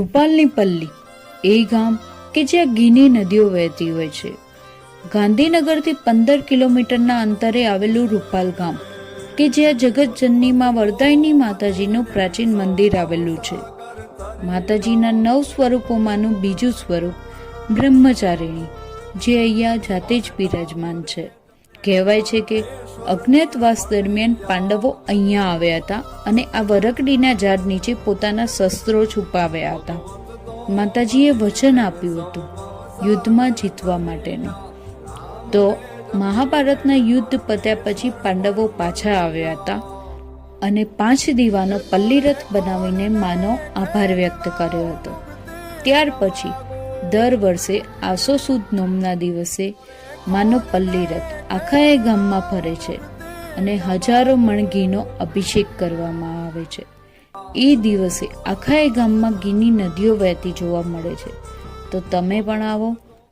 રૂપાલની પલ્લી, એ ગામ કે જ્યાં ગીની નદીઓ વહેતી હોય છે. ગાંધીનગરથી પંદર કિલોમીટરના અંતરે આવેલું રૂપાલ ગામ, કે જ્યાં જગતજનનીમાં વરદાયની માતાજીનું પ્રાચીન મંદિર આવેલું છે. માતાજીના નવ સ્વરૂપોમાંનું બીજું સ્વરૂપ બ્રહ્મચારિણી, જે અહીંયા જાતે જ બિરાજમાન છે. કહેવાય છે કે અજ્ઞાતવાસ દરમિયાન પાંડવો અહીંયા આવ્યા હતા અને આ વરકડીના ઝાડ નીચે પોતાના શસ્ત્રો છુપાવ્યા હતા. માતાજીએ વચન આપ્યું હતું યુદ્ધમાં જીતવા માટેનું. તો મહાભારતના યુદ્ધ પત્યા પછી પાંડવો પાછા આવ્યા હતા અને પાંચ દીવાનો પલ્લીરથ બનાવીને માનો આભાર વ્યક્ત કર્યો હતો. ત્યાર પછી દર વર્ષે આસો સુદ નોમના દિવસે માનો પલ્લીરથ આખા એ ગામમાં ફરે છે અને હજારો મણ ઘીનો અભિષેક કરવામાં આવે છે. એ દિવસે આખા એ ગામમાં ઘીની નદીઓ વહેતી જોવા મળે છે. તો તમે પણ આવો